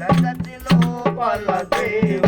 జగతిలో పల దేవుడవు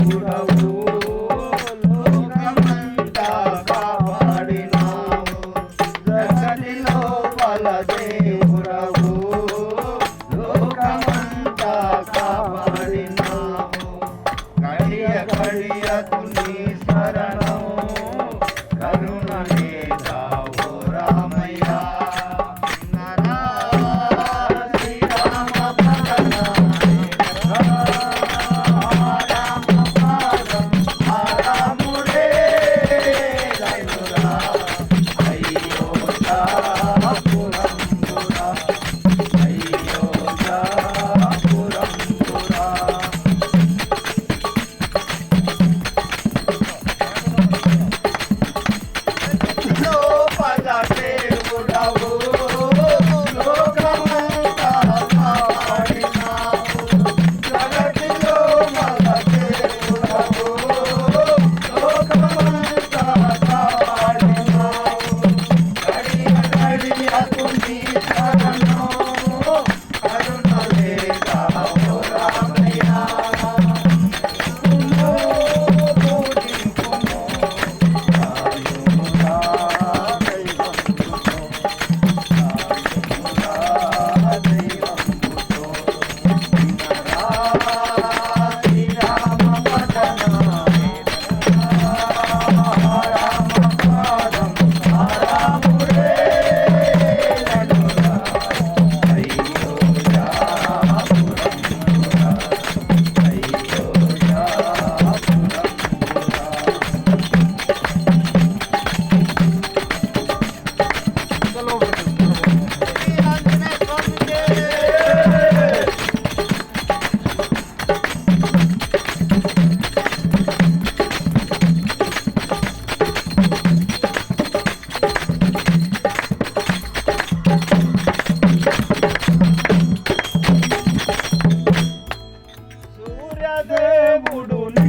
దేవుడు